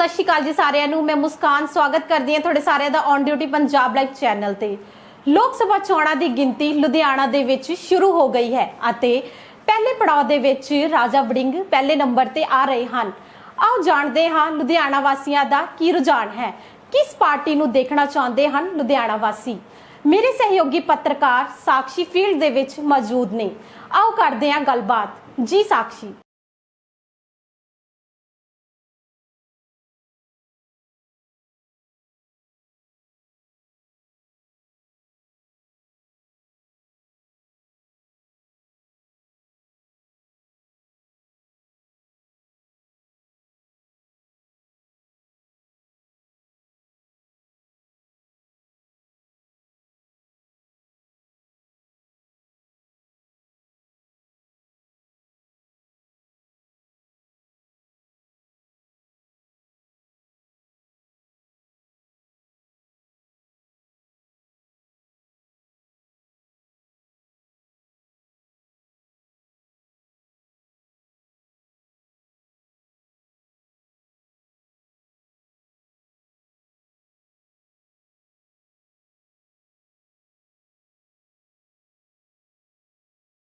ਸਤਿ ਸ਼੍ਰੀ ਅਕਾਲ ਜੀ ਸਾਰਿਆਂ ਨੂੰ। ਮੈਂ ਮੁਸਕਾਨ, ਸਵਾਗਤ ਕਰਦੀ ਹਾਂ ਤੁਹਾਡੇ ਸਾਰਿਆਂ ਦਾ on duty Punjab live channel ਤੇ। ਲੋਕ ਸਭਾ ਚੋਣਾਂ ਦੀ ਗਿਣਤੀ ਲੁਧਿਆਣਾ ਦੇ ਵਿੱਚ ਸ਼ੁਰੂ ਹੋ ਗਈ ਹੈ ਅਤੇ ਪਹਿਲੇ ਪੜਾਅ ਦੇ ਵਿੱਚ ਰਾਜਾ ਵੜਿੰਗ ਪਹਿਲੇ ਨੰਬਰ ਤੇ ਆ ਰਹੇ ਹਨ। ਆਓ ਜਾਣਦੇ ਹਾਂ ਲੁਧਿਆਣਾ ਵਾਸੀਆਂ ਦਾ ਕੀ ਰੁਝਾਨ ਹੈ। ਕਿਸ ਪਾਰਟੀ ਨੂੰ ਦੇਖਣਾ ਚਾਹੁੰਦੇ ਹਨ ਲੁਧਿਆਣਾ ਵਾਸੀ? ਮੇਰੇ ਸਹਿਯੋਗੀ ਪੱਤਰਕਾਰ ਸਾਕਸ਼ੀ ਫੀਲਡ ਦੇ ਵਿੱਚ ਮੌਜੂਦ ਨੇ। ਆਓ ਕਰਦੇ ਹਾਂ ਗੱਲਬਾਤ। ਜੀ ਸਾਕਸ਼ੀ।